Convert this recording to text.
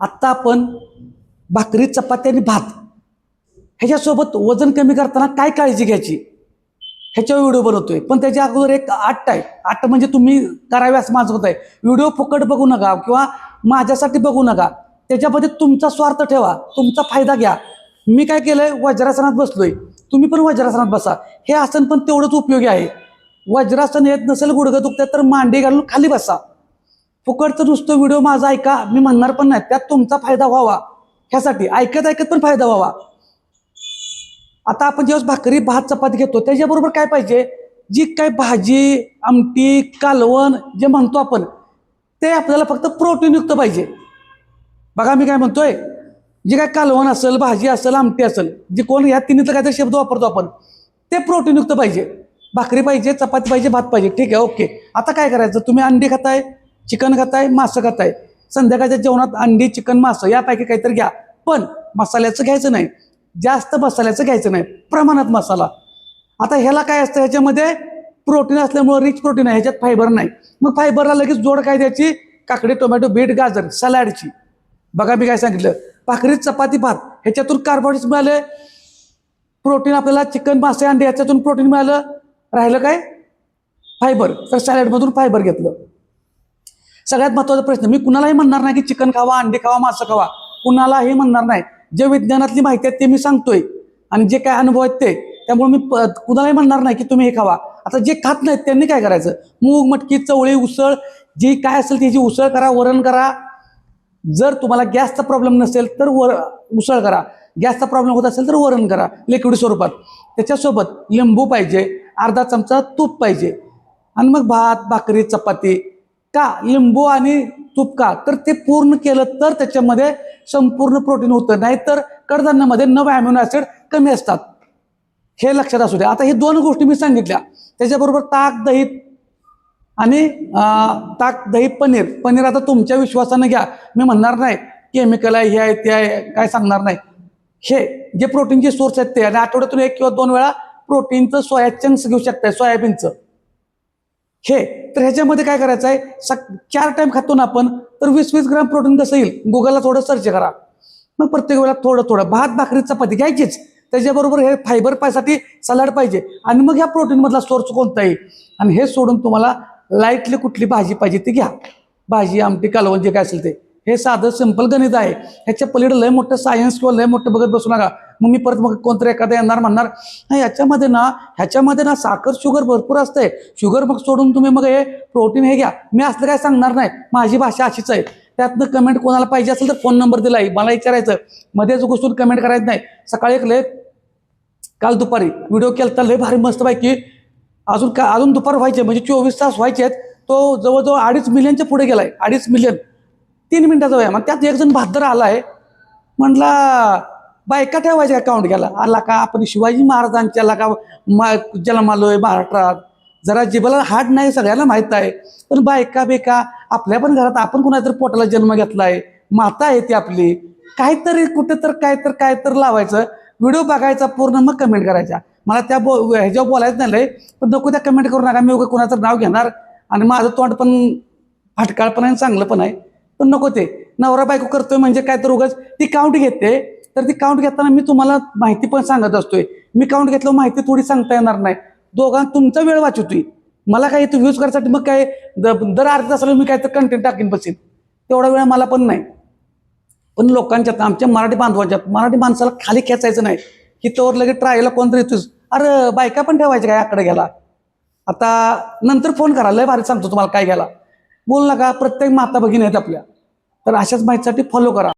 आत्ता आपण भाकरी चपाती आणि भात ह्याच्यासोबत वजन कमी करताना काय काळजी घ्यायची? ह्याच्यावर व्हिडिओ बनवतोय. पण त्याच्या अगोदर एक आट आहे. आट म्हणजे तुम्ही करावे असं माझं होत आहे व्हिडिओ फुकट बघू नका किंवा माझ्यासाठी बघू नका. त्याच्यामध्ये तुमचा स्वार्थ ठेवा. तुमचा फायदा घ्या. मी काय केलंय? वज्रासनात बसलोय. तुम्ही पण वज्रासनात बसा. हे आसन पण तेवढंच उपयोगी आहे. वज्रासन येत नसेल गुडघं दुखतात तर मांडी घालून खाली बसा. फुकटचं नुसतं व्हिडिओ माझा ऐका. मी म्हणणार पण नाही. त्यात तुमचा फायदा व्हावा. ह्यासाठी ऐकत ऐकत पण फायदा व्हावा. आता आपण जेव्हा भाकरी भात चपाती घेतो त्याच्याबरोबर काय पाहिजे? जी काय भाजी आमटी कालवण जे म्हणतो आपण ते आपल्याला फक्त प्रोटीनयुक्त पाहिजे. बघा मी काय म्हणतोय. जे काय कालवण असेल भाजी असेल आमटी असेल जे कोण या तिन्हीतलं काहीतरी शब्द वापरतो आपण ते प्रोटीनयुक्त पाहिजे. भाकरी पाहिजे चपाती पाहिजे भात पाहिजे. ठीक आहे ओके. आता काय करायचं? तुम्ही अंडी खाताय चिकन खाताय मासं खाताय. संध्याकाळच्या जेवणात अंडी चिकन मासं यापैकी काहीतरी घ्या. पण मसाल्याचं घ्यायचं नाही. जास्त मसाल्याचं घ्यायचं नाही. प्रमाणात मसाला. आता ह्याला काय असतं? ह्याच्यामध्ये प्रोटीन असल्यामुळं रिच प्रोटीन आहे. ह्याच्यात फायबर नाही. मग फायबरला लगेच जोड काय द्यायची? काकडी टोमॅटो बीट गाजर सलाडची. बघा मी काय सांगितलं. भाकरी चपाती भात. ह्याच्यातून कार्बोहायड्रेट्स मिळाले. प्रोटीन आपल्याला चिकन मासे अंडे ह्याच्यातून प्रोटीन मिळालं. राहिलं काय? फायबर तर सॅलडमधून फायबर घेतलं. सगळ्यात महत्त्वाचा प्रश्न मी कुणालाही म्हणणार नाही की चिकन खावा अंडे खावा मासं खावा. कुणालाही म्हणणार नाही. जे विज्ञानातली माहिती आहे ते मी सांगतोय. आणि जे काय अनुभव आहेत ते त्यामुळे मी प- कुणालाही म्हणणार नाही की तुम्ही हे खावा. आता जे खात नाहीत त्यांनी काय करायचं? मूग मटकी चवळी उसळ जी काय असेल त्याची उसळ करा वरण करा. जर तुम्हाला गॅसचा प्रॉब्लेम नसेल तर वर उसळ करा. गॅसचा प्रॉब्लेम होत असेल तर वरण करा लिक्विड स्वरूपात. त्याच्यासोबत लिंबू पाहिजे अर्धा चमचा तूप पाहिजे. आणि मग भात भाकरी चपाती का? लिंबू आणि तूप का तर ते पूर्ण केलं तर त्याच्यामध्ये संपूर्ण प्रोटीन होतं नाहीतर कडधान्यामध्ये नव अॅमिनो ॲसिड कमी असतात. हे लक्षात असू द्या. आता हे दोन गोष्टी मी सांगितल्या. त्याच्याबरोबर ताक दही आणि ताक दही पनीर. पनीर आता तुमच्या विश्वासानं घ्या. मी म्हणणार नाही. केमिकल आहे हे आहे ते आहे काय सांगणार नाही. हे जे प्रोटीनचे सोर्स आहेत ते. आणि आठवड्यातून एक किंवा दोन वेळा प्रोटीनचं सोया चंक्स घेऊ शकताय सोयाबीनचं हे तर ह्याच्यामध्ये काय करायचं आहे? सक चार टाइम खातो ना आपण तर वीस वीस ग्राम प्रोटीन कसं येईल गुगलला थोडं सर्च करा. मग प्रत्येक वेळेला थोडं थोडं भात भाकरी चपाती घ्यायचीच. त्याच्याबरोबर हे फायबर पायसाठी सलाड पाहिजे. आणि मग ह्या प्रोटीनमधला सोर्स कोणता आहे आणि हे सोडून तुम्हाला लाईटली कुठली भाजी पाहिजे ती घ्या. भाजी आमटी कालवण जे काय असेल ते. हे साधं सिंपल गणित आहे. ह्याच्या पलीकडे लय मोठं सायन्स किंवा लय मोठं बघत बसू नका. मग मी परत मग कोणतरी एखादा येणार म्हणणार नाही याच्यामध्ये ना ह्याच्यामध्ये ना साखर शुगर भरपूर असते. शुगर मग सोडून तुम्ही मग हे प्रोटीन हे घ्या. मी असलं काय सांगणार नाही. माझी भाषा अशीच आहे. त्यातनं कमेंट कोणाला पाहिजे असेल तर फोन नंबर दिला आहे मला विचारायचं. मध्येच घुसून कमेंट करायचं नाही. सकाळी एक लय काल दुपारी व्हिडिओ केला तर लय भारी मस्त पैकी अजून का अजून दुपार व्हायचे. म्हणजे चोवीस तास व्हायचे आहेत तो जवळजवळ अडीच मिलियनच्या पुढे गेलाय. अडीच मिलियन तीन मिनिटाचा व्यायाम मग त्यात एक जण बहादर आलाय. म्हटला बायका ठेवायच्या अकाउंट गेला आला का? आपण शिवाजी महाराजांच्या का मा जन्मालोय महाराष्ट्रात. जरा जिबाला हाड नाही सगळ्यांना माहीत आहे. पण बायका बेका आपल्या पण घरात आपण कुणातरी तर पोटाला जन्म घेतलाय. माता आहे ती आपली. काहीतरी कुठे तर काय तर काय तर लावायचं. व्हिडिओ बघायचा पूर्ण मग कमेंट करायचा. मला त्या बो ह्याच्यावर बोलायचं नाही पण नको त्या कमेंट करू नका. मी कुणाचं नाव घेणार. आणि माझं तोंड पण हटकाळपण आहे आणि चांगलं पण आहे. पण नको ते. नवरा बायको करतोय म्हणजे काय तर उगाच ती काउंट घेते. तर ती काउंट घेताना मी तुम्हाला माहिती पण सांगत असतोय. मी काउंट घेतलं माहिती थोडी सांगता येणार नाही. दोघां तुमचा वेळ वाचवतोय. मला काय इथं व्ह्यूज करायसाठी मग काय दर अर्ध तासाला मी काय तर कंटेंट टाकीन बसेन तेवढा वेळ मला पण नाही. पण लोकांच्यात आमच्या मराठी बांधवांच्यात मराठी माणसाला खाली खेचायचं नाही. की तोवर लगेच ट्रायला कोणतरी येतोस अरे बायका पण ठेवायच्या काय आकडे गेला आता नंतर फोन करा. लय भारी सांगतो तुम्हाला काय घ्यायला. बोल नका प्रत्येक माता भगिनी आहेत आपल्या. तर अशाच माहितीसाठी फॉलो करा.